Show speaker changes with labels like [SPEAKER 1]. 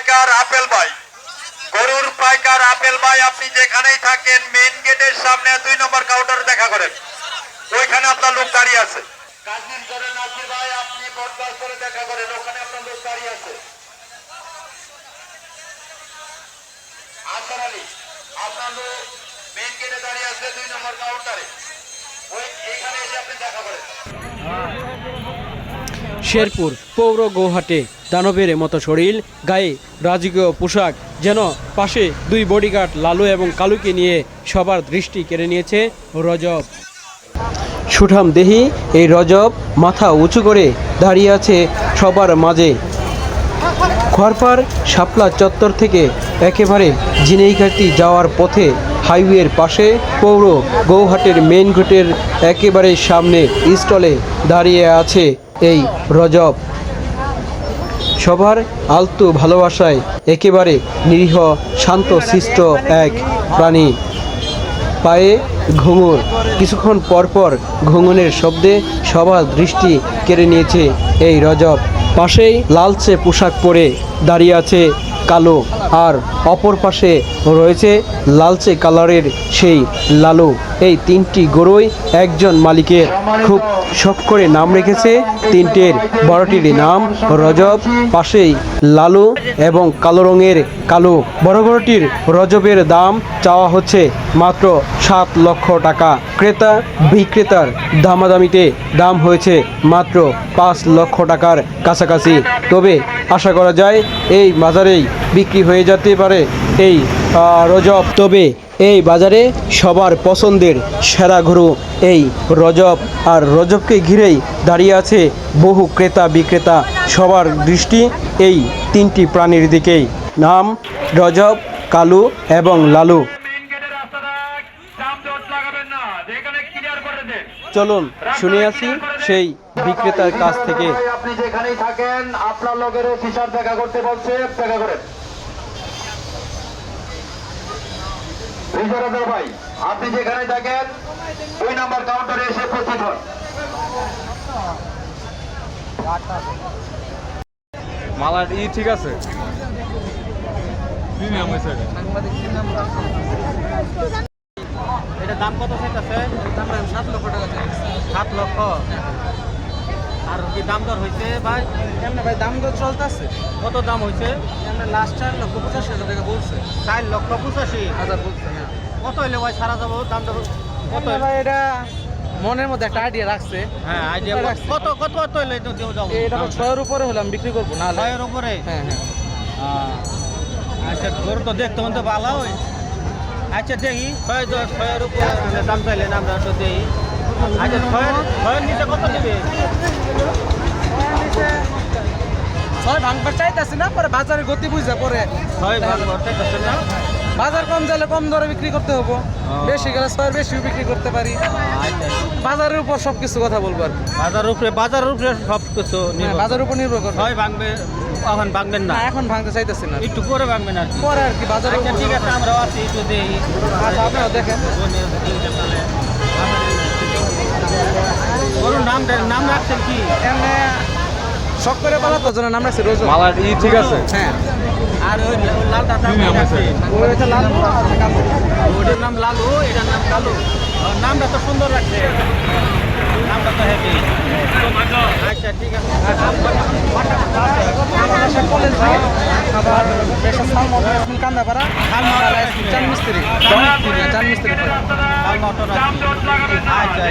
[SPEAKER 1] পাইকার আপেল ভাই গরুর পাইকার আপেল ভাই আপনি যেখানেই থাকেন মেইন গেটের সামনে দুই নম্বর কাউন্টারে দেখা করেন। ওইখানে আপনার লোক দাঁড়িয়ে আছে। কাজিন করে নাসির ভাই আপনি বটগাছ করে দেখা করেন ওখানে আপনার লোক দাঁড়িয়ে আছে। আসার আলী আপনার লোক মেইন গেটে দাঁড়িয়ে আছে দুই নম্বর কাউন্টারে ওই এইখানে এসে আপনি দেখা করেন।
[SPEAKER 2] শেরপুর, পৌর গৌহাটে। দানবের মতো শরীর, গায়ে রাজকীয় পোশাক, যেন পাশে দুই বডিগার্ড লালু এবং কালুকে নিয়ে সবার দৃষ্টি কেড়ে নিয়েছে রজব। সুঠাম দেহি, এই রজব মাথা উঁচু করে দাঁড়িয়ে আছে সবার মাঝে। খড়পার শাপলা চত্বর থেকে একেবারে জিনেইঘাটি যাওয়ার পথে হাইওয়ের পাশে পৌর গৌহাটের মেন গেটের একেবারে সামনে স্টলে দাঁড়িয়ে আছে। এই রজব। সবার আলতু ভালোবাসায় একেবারে নিরীহ, শান্ত শিষ্ট এক প্রাণী। পায়ে ঘুঙুর। কিছুক্ষণ পরপর ঘুঙুনের শব্দে সবার দৃষ্টি কেড়ে নিয়েছে এই রজব। পাশেই লালচে পোশাক পরে দাঁড়িয়ে আছে কালো আর অপর পাশে রয়েছে লালচে কালারের সেই লালু। এই তিনটি গরুই একজন মালিকের। খুব শখ করে নাম রেখেছে তিনটের। বড়টির নাম রজব, পাশেই লালু এবং কালো রঙের কালো বড় গরুটির রজবের দাম চাওয়া হচ্ছে মাত্র সাত লক্ষ টাকা। ক্রেতা বিক্রেতার দামাদামিতে দাম হয়েছে মাত্র পাঁচ লক্ষ টাকার কাছাকাছি। তবে আশা করা যায় এই বাজারেই বিক্রি হয়ে যেতে পারে এই রজব। তবে এই বাজারে সবার পছন্দের সেরা গরু এই রজব। আর রজবকে ঘিরেই দাঁড়িয়ে আছে বহু ক্রেতা বিক্রেতা। সবার দৃষ্টি এই তিনটি প্রাণীর দিকেই। নাম রজব কালু এবং লালু।
[SPEAKER 1] মেইন গেটের রাস্তাটা জাম জট লাগাবেন না যেখানে ক্লিয়ার করে দেন
[SPEAKER 2] চলুন শুনে আসি সেই বিক্রেতার কাছ থেকে।
[SPEAKER 1] আপনি যেখানেই থাকেন আপনার লগের অফিসার দেখা করতে বলছে দেখা করেন রিজার্ভার ভাই আপনি যেখানে থাকেন দুই নাম্বার কাউন্টারে এসে উপস্থিত হন।
[SPEAKER 3] মালার ই ঠিক আছে? প্রিমিয়াম হয়েছে এটা।
[SPEAKER 4] এটা দাম কত চাইতেছে? সাত লক্ষ টাকা সাত লক্ষ। আর কি দাম দর হয়েছে ভাই?
[SPEAKER 5] এমনি ভাই দাম তো চলতেছে?
[SPEAKER 4] কত দাম হয়েছে?
[SPEAKER 5] এমনি লাস্ট চার লক্ষ পঁচাশি হাজার টাকা বলছে।
[SPEAKER 4] চার লক্ষ পঁচাশি
[SPEAKER 5] হাজার বলছে হ্যাঁ।
[SPEAKER 4] কত হইলে ভাই সারা যাব? দাম দর কত?
[SPEAKER 5] ভাই এটা মনের মধ্যে একটা আইডিয়া রাখছে।
[SPEAKER 4] হ্যাঁ আইডিয়া কত কত কত হইলে তো যাব
[SPEAKER 5] এটা ছয়ের উপরে হলে আমি বিক্রি করব না
[SPEAKER 4] ছয়ের উপরে?
[SPEAKER 5] হ্যাঁ হ্যাঁ।
[SPEAKER 4] আচ্ছা গরু তো দেখতে মতো ভালো ওই আচ্ছা দেখি ছয় দশ ছয়ের উপরে। মানে দাম চাইলেন আমরা তো দেখি আচ্ছা ছয়ের ছয়ের নিচে কত দিবে?
[SPEAKER 5] ছয় ভাঙবার চাইতেছে না পরে বাজারে গতি বুঝে পরে।
[SPEAKER 4] ছয় ভাগ চাইতেছে না।
[SPEAKER 5] বাজার কম চাইলে কম দরে বিক্রি করতে হব। বেশি গেলে ছয়ের বেশি বিক্রি করতে পারি।
[SPEAKER 4] আচ্ছা।
[SPEAKER 5] বাজারের উপর সব কিছু কথা বলব আর কি।
[SPEAKER 4] বাজার উপরে বাজার উপরে সব কিছু
[SPEAKER 5] বাজারের উপর নির্ভর করবে।
[SPEAKER 4] হয় ভাঙবে এখন ভাঙবেন না।
[SPEAKER 5] এখন ভাঙতে চাইতেছি না।
[SPEAKER 4] একটু পরে ভাঙবেন আর কি।
[SPEAKER 5] পরে আর কি বাজারে
[SPEAKER 4] আচ্ছা ঠিক আছে আমরা আছি একটু দেখি
[SPEAKER 5] আচ্ছা আপনারা দেখেন।
[SPEAKER 4] গরুর নাম নাম রাখছেন কি?
[SPEAKER 5] এমনি শখ করে বলা তো জন্য নাম রাখছি রোজ।
[SPEAKER 3] মালার ই ঠিক আছে?
[SPEAKER 5] হ্যাঁ।
[SPEAKER 4] আর ওই
[SPEAKER 3] Premium
[SPEAKER 4] রাখছে
[SPEAKER 3] আছে।
[SPEAKER 5] ওই হচ্ছে লাল আর কালো
[SPEAKER 4] ওটার নাম লালু এটার নাম কালু। নামটা তো সুন্দর রাখছে নামটা তো হেভি আচ্ছা ঠিক আছে।
[SPEAKER 5] আবার পেশা সালমন কান্দাপাড়া চান মিস্ত্রি। চান মিস্ত্রি
[SPEAKER 4] কাল আচ্ছা